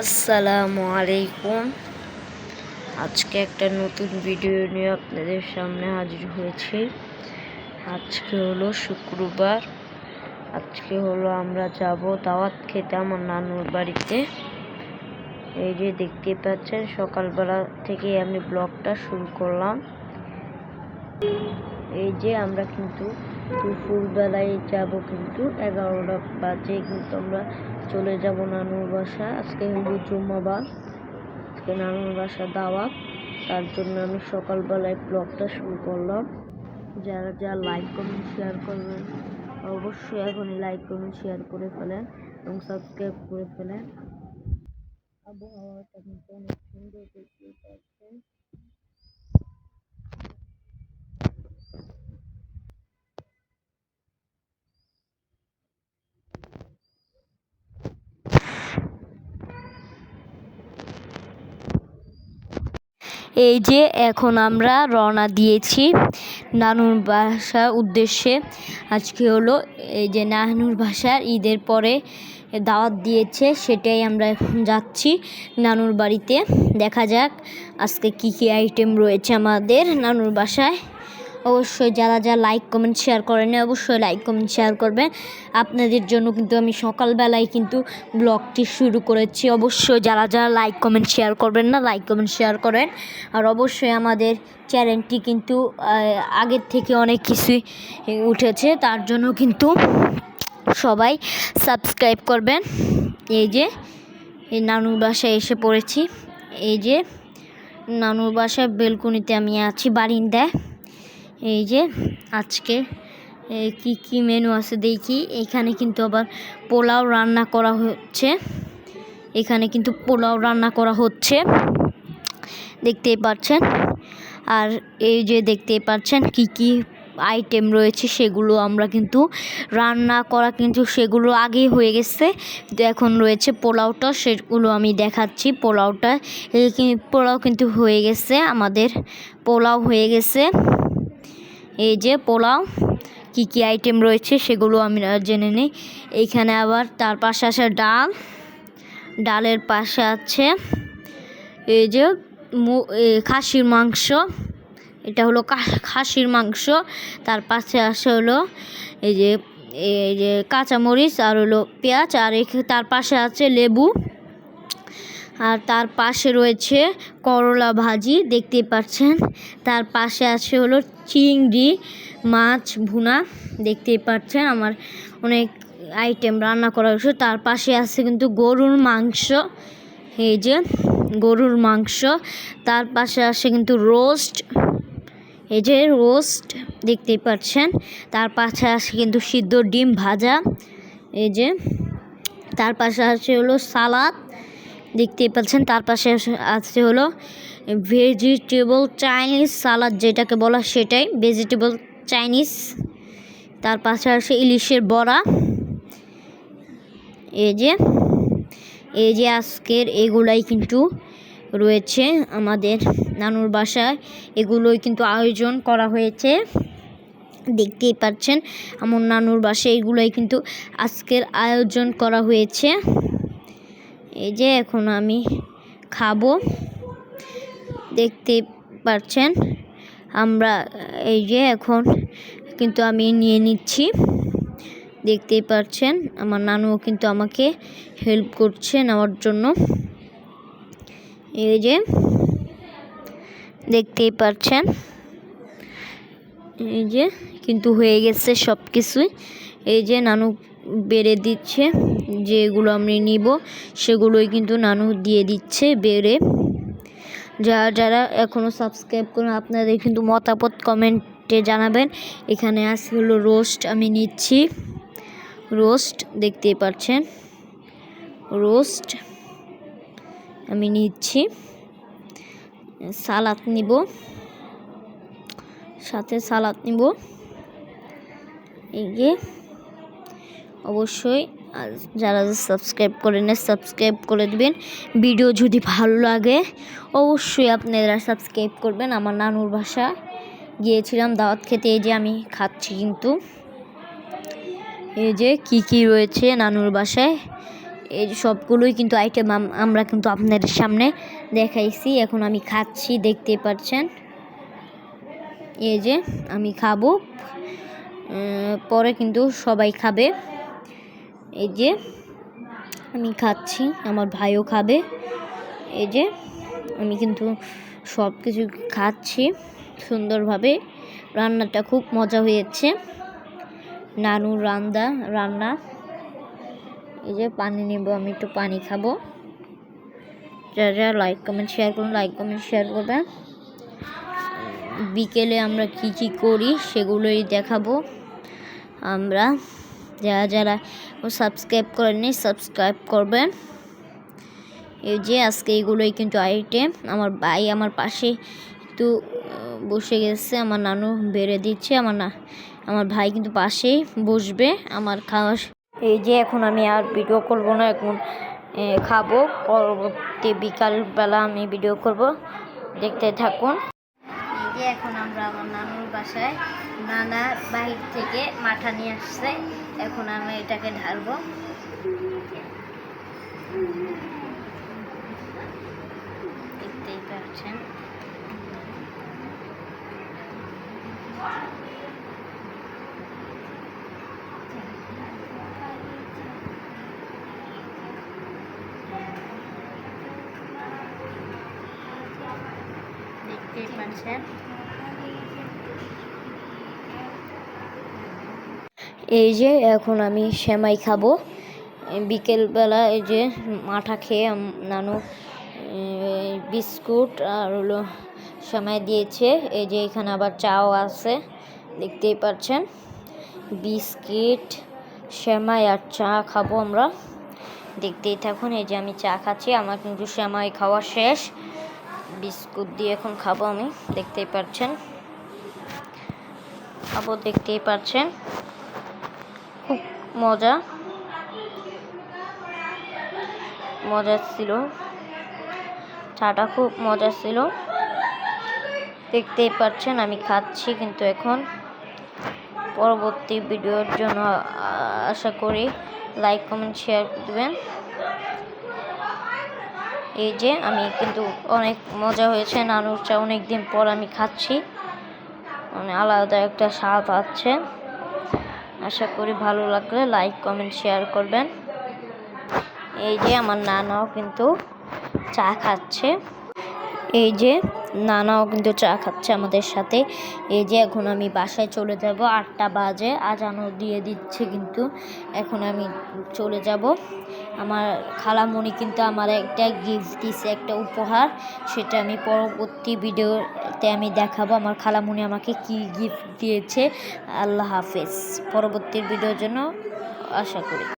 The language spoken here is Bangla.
আসসালামু আলাইকুম। আজকে একটা নতুন ভিডিও নিয়ে আপনাদের সামনে হাজির হয়েছি। আজকে হলো শুক্রবার। আজকে হলো আমরা যাব দাওয়াত খেতে আমার নানুর বাড়িতে। এই যে দেখতে পাচ্ছেন, সকালবেলা থেকে আমি ব্লগটা শুরু করলাম। এই যে আমরা কিন্তু দুপুরবেলায় যাব কিন্তু এগারোটা বাজে, কিন্তু আমরা চলে যাব নানুর বাসা। আজকে হলো জুম্মাবার আজকে নানুর বাসা দাওয়াত তার জন্য আমি সকালবেলায় ব্লগটা শুরু করলাম। যারা যা লাইক কমেন্ট শেয়ার করবেন, অবশ্যই এখনই লাইক কমেন্ট শেয়ার করে ফেলেন এবং সাবস্ক্রাইব করে ফেলেন। আবহাওয়াটা কিন্তু অনেক সুন্দর দেখতে পাচ্ছেন। এই যে এখন আমরা রওনা দিয়েছি নানুর বাসার উদ্দেশ্যে। আজকে হলো এই যে নানুর বাসার ঈদের পরে দাওয়াত দিয়েছে, সেটাই আমরা এখন যাচ্ছি নানুর বাড়িতে। দেখা যাক আজকে কি কি আইটেম রয়েছে আমাদের নানুর বাসায়। অবশ্যই যারা যারা লাইক, কমেন্ট শেয়ার করেন অবশ্যই লাইক, কমেন্ট শেয়ার করবেন। আপনাদের জন্য কিন্তু আমি সকালবেলায় কিন্তু ব্লগটি শুরু করেছি। অবশ্যই যারা যারা লাইক, কমেন্ট শেয়ার করবেন না, লাইক, কমেন্ট শেয়ার করেন। আর অবশ্যই আমাদের চ্যানেলটি কিন্তু আগের থেকে অনেক কিছুই উঠেছে। তার জন্য কিন্তু সবাই সাবস্ক্রাইব করবেন। এই যে, এই নানুর বাসায় এসে পড়েছি। এই যে, নানুর বাসায় বেলকুনিতে আমি আছি, বারিন্দায়। এই যে আজকে কি কি মেনু আছে দেখি। এখানে কিন্তু আবার পোলাও রান্না করা হচ্ছে। এখানে কিন্তু পোলাও রান্না করা হচ্ছে। দেখতেই পাচ্ছেন। আর এই যে দেখতেই পাচ্ছেন কি কি আইটেম রয়েছে, সেগুলো আমরা কিন্তু রান্না করা কিন্তু সেগুলো আগেই হয়ে গেছে। তো এখন রয়েছে পোলাওটা, সেগুলো আমি দেখাচ্ছি। পোলাওটা পোলাও কিন্তু হয়ে গেছে, আমাদের পোলাও হয়ে গেছে। এই যে পোলাও, কি কি আইটেম রয়েছে সেগুলো আমি আর জেনে নিই। এইখানে আবার তার পাশে আছে ডাল, ডালের পাশে আছে এই যে খাসির মাংস, এটা হলো খাসির মাংস, তার পাশে আসে হলো এই যে এই যে কাঁচামরিচ আর হলো পেঁয়াজ, আর তার পাশে আছে লেবু। আর তার পাশে রয়েছে করলা ভাজি, দেখতেই পাচ্ছেন। তার পাশে আছে হলো চিংড়ি মাছ ভুনা, দেখতেই পাচ্ছেন আমার অনেক আইটেম রান্না করা হয়েছে। তার পাশে আছে কিন্তু গরুর মাংস, এই যে গরুর মাংস। তার পাশে আসে কিন্তু রোস্ট এই যে রোস্ট দেখতেই পাচ্ছেন। তার পাশে আসে কিন্তু সিদ্ধ ডিম ভাজা, এই যে। তার পাশে আছে হলো সালাদ দেখতেই পাচ্ছেন। তার পাশে আছে- আছে হলো ভেজিটেবল চাইনিজ সালাদ যেটাকে বলা সেটাই ভেজিটেবল চাইনিজ তার পাশে আছে ইলিশের বড়া। এই যে এই যে আজকের এগুলাই কিন্তু রয়েছে আমাদের নানুর বাসায়। এগুলোই কিন্তু আয়োজন করা হয়েছে। দেখতেই পাচ্ছেন, আমার নানুর বাসায় এগুলোই কিন্তু আজকের আয়োজন করা হয়েছে। এই যে এখন আমি খাব। দেখতে পাচ্ছেন? আমরা, এই যে এখন কিন্তু আমি নিয়ে নিচ্ছি। দেখতেই পাচ্ছেন? আমার নানুও কিন্তু আমাকে হেল্প করছে নেওয়ার জন্য। এই যে দেখতেই পাচ্ছেন? এই যে, কিন্তু হয়ে গেছে সব কিছুই এই যে নানু বেড়ে দিচ্ছে, যেগুলো আমি নিব, সেগুলোই কিন্তু নানু দিয়ে দিচ্ছে বেড়ে। যারা যারা এখনও সাবস্ক্রাইব করেন, আপনাদের কিন্তু মতামত কমেন্টে জানাবেন। এখানে আছে হলো রোস্ট আমি নিচ্ছি। রোস্ট দেখতেই পাচ্ছেন। রোস্ট আমি নিচ্ছি। সালাদ নিব। সাথে সালাদ নিব। এই যে। অবশ্যই, আর যারা সাবস্ক্রাইব করে নেয় সাবস্ক্রাইব করে দেবেন। ভিডিও যদি ভালো লাগে, অবশ্যই আপনারা সাবস্ক্রাইব করবেন। আমার নানুর বাসা গিয়েছিলাম দাওয়াত খেতে, এই যে আমি খাচ্ছি কিন্তু। এই যে কি কি রয়েছে নানুর বাসায়, এই সবগুলোই কিন্তু আইটেম আমরা কিন্তু আপনাদের সামনে দেখাইছি। এখন আমি খাচ্ছি দেখতেই পাচ্ছেন। এই যে আমি খাব। পরে কিন্তু সবাই খাবে। এই যে আমি খাচ্ছি, আমার ভাইও খাবে। এই যে আমি কিন্তু সব কিছু খাচ্ছি সুন্দরভাবে। রান্নাটা খুব মজা হয়েছে। নানুর রান্দা, রান্না। এই যে পানি নেব, আমি একটু পানি খাব। যারা যারা লাইক কমেন্ট শেয়ার করুন লাইক কমেন্ট শেয়ার করবেন বিকেলে আমরা কি কি করি সেগুলোই দেখাবো। আমরা যারা যারা সাবস্ক্রাইব করেননি, সাবস্ক্রাইব করবেন এই যে আজকে এইগুলোই কিন্তু আইটেম আমার ভাই আমার পাশে একটু বসে গেছে, আমার নানু বেড়ে দিচ্ছে, আমার না, আমার ভাই কিন্তু পাশেই বসবে আমার খাওয়া এই যে এখন আমি আর ভিডিও করব না, এখন খাব। পরবর্তী বিকালবেলা আমি ভিডিও করব। দেখতে থাকুন। এই যে এখন আমরা আমার নানুর বাসায় নানা বাহির থেকে মাঠা নিয়ে আসছে। এখন আমি এটাকে ঢালবো। দেখতেই পাচ্ছেন। দেখতেই পাচ্ছেন। এই যে এখন আমি সেমাই খাব। বিকেলবেলা এই যে মাঠা খেয়ে নানু বিস্কুট আর হলো সেমাই দিয়েছে। এই যে এখানে আবার চাও আছে, দেখতেই পাচ্ছেন। বিস্কিট, সেমাই আর চা খাব আমরা। দেখতেই থাকুন, এই যে আমি চা খাচ্ছি, আমার কিন্তু সেমাই খাওয়া শেষ। বিস্কুট দিয়ে এখন খাব আমি, দেখতেই পাচ্ছেন। খাব, দেখতেই পাচ্ছেন। মজা। মজা ছিল। চাটা খুব মজা ছিল। দেখতেই পাচ্ছেন, আমি খাচ্ছি কিন্তু এখন। পরবর্তী ভিডিওর জন্য আশা করি লাইক, কমেন্ট, শেয়ার দেবেন। এই যে আমি কিন্তু অনেক মজা হয়েছে, নানুর চা অনেক দিন পর আমি খাচ্ছি। মানে আলাদা একটা স্বাদ আছে। আশা করি ভালো লাগলে লাইক, কমেন্ট, শেয়ার করবেন। এই যে আমার নানাও কিন্তু চা খাচ্ছে। এই যে নানাও কিন্তু চা খাচ্ছে আমাদের সাথে। এই যে এখন আমি বাসায় চলে যাব, আটটা বাজে, আজানও দিয়ে দিচ্ছে কিন্তু। এখন আমি চলে যাব। আমার খালামণি কিন্তু আমার একটা গিফট দিছে, একটা উপহার। সেটা আমি পরবর্তী ভিডিওতে আমি দেখাবো। আমার খালামণি আমাকে কি গিফট দিয়েছে। আল্লাহ হাফেজ। পরবর্তী ভিডিওর জন্য আশা করি।